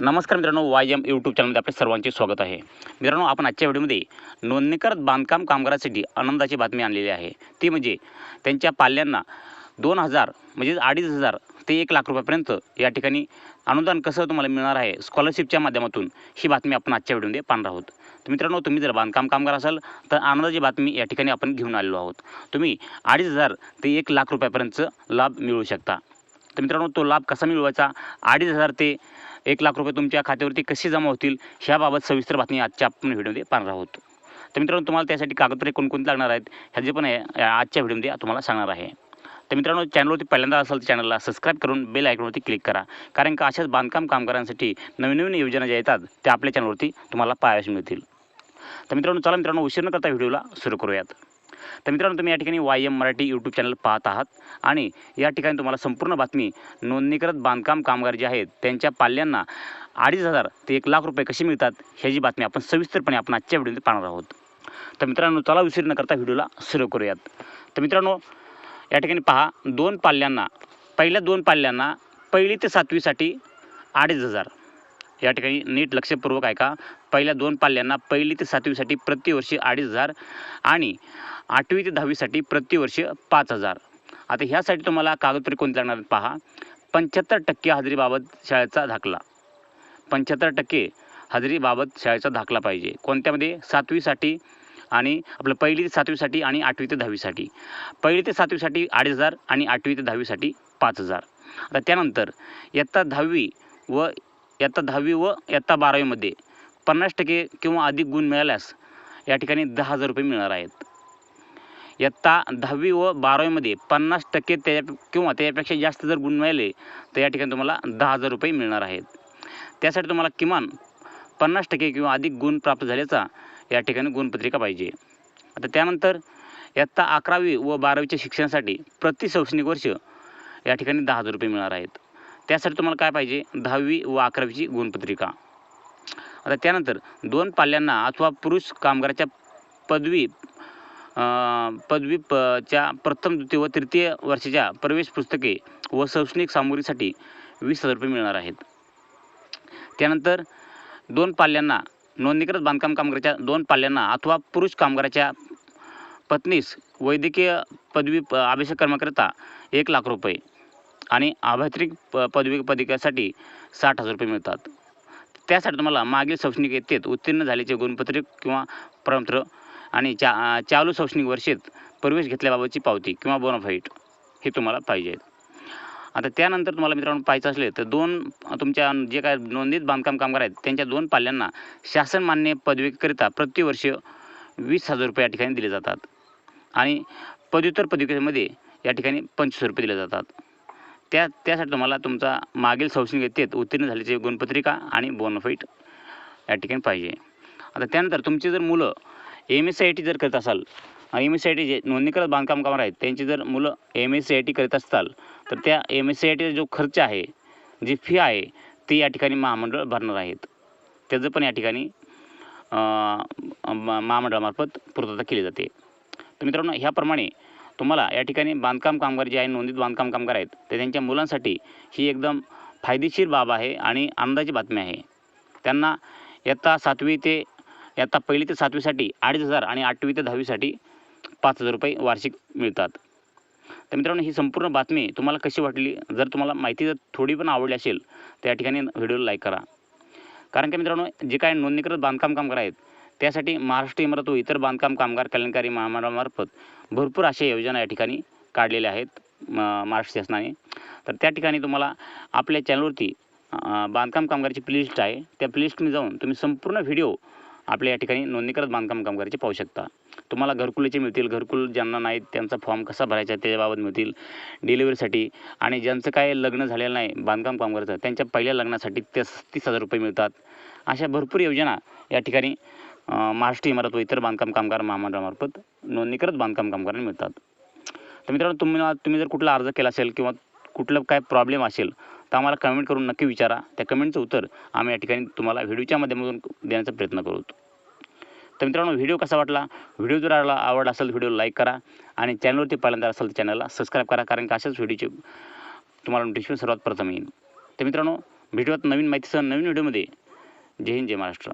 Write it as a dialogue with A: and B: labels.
A: नमस्कार मित्रांनो Y M YouTube चॅनलमध्ये आपले सर्वांचे स्वागत आहे. मित्रांनो आपण आजच्या व्हिडिओमध्ये नोंदणीकृत बांधकाम कामगारासाठी आनंदाची बातमी आणलेली आहे. ती म्हणजे त्यांच्या पाल्यांना दोन हजार म्हणजेच अडीच हजार ते एक लाख रुपयापर्यंत या ठिकाणी अनुदान कसं तुम्हाला मिळणार आहे स्कॉलरशिपच्या माध्यमातून ही बातमी आपण आजच्या व्हिडिओमध्ये पाहणार आहोत. तर मित्रांनो तुम्ही जर बांधकाम कामगार असाल तर आनंदाची बातमी या ठिकाणी आपण घेऊन आलेलो आहोत. तुम्ही अडीच हजार ते एक लाख रुपयापर्यंतचं लाभ मिळू शकता. तर मित्रांनो तो लाभ कसा मिळवायचा? अडीच हजार ते एक लाख रुपये तुमच्या खात्यावरती कसे जमा होतील ह्याबाबत सविस्तर बातमी आजच्या आपण व्हिडिओमध्ये पाहणार आहोत. तर मित्रांनो तुम्हाला त्यासाठी कागदपत्रे कोणकोणते लागणार आहेत ह्याचे पण आहे आजच्या व्हिडिओमध्ये तुम्हाला सांगणार आहे. तर मित्रांनो चॅनलवरती पहिल्यांदा असाल तर चॅनलला सबस्क्राईब करून बेल आयकॉनवरती क्लिक करा. कारण का अशाच बांधकाम कामगारांसाठी नवीन नवीन योजना ज्या येतात त्या आपल्या चॅनलवरती तुम्हाला पाहायला मिळतील. तर मित्रांनो चला मित्रांनो उशीर न करता व्हिडिओला सुरू करूयात. तर मित्रांनो तुम्ही या ठिकाणी Y M Marathi YouTube channel पाहत आहात. आणि या ठिकाणी तुम्हाला संपूर्ण बातमी नोंदणीकृत बांधकाम कामगार जे आहेत त्यांच्या पाल्यांना अडीच हजार ते एक लाख रुपये कसे मिळतात ह्याची बातमी आपण सविस्तरपणे आपण आजच्या व्हिडिओमध्ये पाहणार आहोत. तर मित्रांनो चला उशीर न करता व्हिडिओला सुरू करूयात. तर मित्रांनो या ठिकाणी पहा दोन पाल्यांना पहिल्या दोन पाल्यांना पहिली ते सातवीसाठी अडीच हजार. या ठिकाणी नीट लक्षपूर्वक ऐका पहिल्या दोन पाल्यांना पहिली ते सातवीसाठी प्रतिवर्षी अडीच हजार आणि आठवी ते दहावीसाठी प्रतिवर्ष पाच हजार. आता ह्यासाठी तुम्हाला कागदपत्रे कोणते लागणार पहा. पंच्याहत्तर टक्के हजेरीबाबत शाळेचा दाखला पंच्याहत्तर टक्के हजेरीबाबत शाळेचा दाखला पाहिजे. कोणत्यामध्ये? सातवीसाठी आणि आपलं पहिली ते सातवीसाठी आणि आठवी ते दहावीसाठी. पहिली ते सातवीसाठी अडीच हजार आणि आठवी ते दहावीसाठी पाच हजार. आता त्यानंतर इयत्ता दहावी व इयत्ता दहावी व इयत्ता बारावीमध्ये पन्नास टक्के किंवा अधिक गुण मिळाल्यास या ठिकाणी दहा हजार रुपये मिळणार आहेत. इयत्ता दहावी व बारावीमध्ये पन्नास टक्के त्याच्या किंवा त्याच्यापेक्षा जास्त जर गुण मिळाले तर या ठिकाणी तुम्हाला दहा हजार रुपये मिळणार आहेत. त्यासाठी तुम्हाला किमान पन्नास टक्के किंवा अधिक गुण प्राप्त झाल्याचा या ठिकाणी गुणपत्रिका पाहिजे. आता त्यानंतर इयत्ता अकरावी व बारावीच्या शिक्षणासाठी प्रति शैक्षणिक वर्ष या ठिकाणी दहा हजार रुपये मिळणार आहेत. त्यासाठी तुम्हाला काय पाहिजे? दहावी व अकरावीची गुणपत्रिका. आता त्यानंतर दोन पाल्यांना अथवा पुरुष कामगाराच्या पदवी पदवी प च्या प्रथम द्वितीय व तृतीय वर्षाच्या प्रवेश पुस्तके व शैक्षणिक सामुग्रीसाठी वीस हजार रुपये मिळणार आहेत. त्यानंतर दोन पाल्यांना नोंदणीकृत बांधकाम कामगाराच्या दोन पाल्यांना अथवा पुरुष कामगाराच्या पत्नीस वैद्यकीय पदवी प अभ्यास कर्माकरिता एक लाख रुपये आणि अभियांत्रिक प पदवी पदिकासाठी साठ हजार रुपये मिळतात. त्यासाठी तुम्हाला मागील शैक्षणिक येतेत उत्तीर्ण झाल्याचे गुणपत्रिक किंवा प्रपत्र आणि चा चालू शैक्षणिक वर्षेत प्रवेश घेतल्याबाबतची पावती किंवा बोनाफाईट हे तुम्हाला पाहिजे आता त्यानंतर तुम्हाला मित्रांनो पाहायचं असले तर दोन तुमच्या जे काय नोंदणीत बांधकाम कामगार आहेत त्यांच्या दोन पाल्यांना शासन मान्य पदवीकरिता प्रतिवर्ष वीस हजार रुपये या ठिकाणी दिले जातात. आणि पदव्युत्तर पदविकेमध्ये या ठिकाणी पंचवीस रुपये दिले जातात. त्या त्यासाठी तुम्हाला तुमचा मागील शैक्षणिक येतेत उत्तीर्ण झाल्याची गुणपत्रिका आणि बोनफाईट या ठिकाणी पाहिजे. आता त्यानंतर तुमची जर मुलं M S C I T जर करत असाल M S C I T जे नोंदणीकृत बांधकाम कामगार आहेत त्यांची जर मुलं M S C I T करत असताल तर त्या एम एस सी आय टीचा जो खर्च आहे जी फी आहे ती या ठिकाणी महामंडळ भरणार आहेत. त्याचं पण या ठिकाणी म- महामंडळामार्फत पूर्तता केली जाते. तर मित्रांनो ह्याप्रमाणे तुम्हाला या ठिकाणी बांधकाम कामगार जे आहे नोंदीत बांधकाम कामगार आहेत ते त्यांच्या मुलांसाठी ही एकदम फायदेशीर बाब आहे आणि आनंदाची बातमी आहे. त्यांना इयत्ता सातवी ते इयत्ता पहिली ते सातवीसाठी अडीच हजार आणि आठवी ते दहावीसाठी पाच हजार रुपये वार्षिक मिळतात. तर मित्रांनो ही संपूर्ण बातमी तुम्हाला कशी वाटली? जर तुम्हाला माहिती जर थोडी पण आवडली असेल तर या ठिकाणी व्हिडिओला लाईक करा. कारण की मित्रांनो जे काय नोंदणीकृत बांधकाम कामगार आहेत त्यासाठी महाराष्ट्र इमारत व इतर बांधकाम कामगार कल्याणकारी महामंडळामार्फत भरपूर अशा योजना या ठिकाणी काढलेल्या आहेत म महाराष्ट्र शासनाने. तर त्या ठिकाणी तुम्हाला आपल्या चॅनलवरती बांधकाम कामगाराची प्लेलिस्ट आहे. त्या प्लेलिस्टमध्ये जाऊन तुम्ही संपूर्ण व्हिडिओ आपल्या या ठिकाणी नोंदणीकृत बांधकाम कामगाराचे पाहू शकता. तुम्हाला घरकुलीचे मिळतील. घरकुल ज्यांना नाहीत त्यांचा फॉर्म कसा भरायचा आहे त्याच्याबाबत मिळतील डिलिव्हरीसाठी आणि ज्यांचं काय लग्न झालेलं नाही बांधकाम कामगाराचं त्यांच्या पहिल्या लग्नासाठी ते तीस हजार रुपये मिळतात. अशा भरपूर योजना या ठिकाणी महाराष्ट्र इमारत व इतर बांधकाम कामगार महामंडळामार्फत नोंदणीकृत बांधकाम कामगारांना मिळतात. तर मित्रांनो तुम्ही तुम्ही जर कुठला अर्ज केला असेल किंवा कुठलं काय प्रॉब्लेम असेल तर आम्हाला कमेंट करून नक्की विचारा. त्या कमेंटचं उत्तर आम्ही या ठिकाणी तुम्हाला व्हिडिओच्या माध्यमातून देण्याचा प्रयत्न करू. तर मित्रांनो व्हिडिओ कसा वाटला? व्हिडिओ जर आवडला आवडला असेल व्हिडिओ लाईक करा आणि चॅनलवरती पहिल्यांदा असेल तर चॅनलला सबस्क्राईब करा कारण की अशाच व्हिडिओचे तुम्हाला नोटिफिकेशन सर्वात प्रथम येईल. तर मित्रांनो भेटूयात नवीन माहितीसह नवीन व्हिडिओमध्ये जय हिंद जय महाराष्ट्र.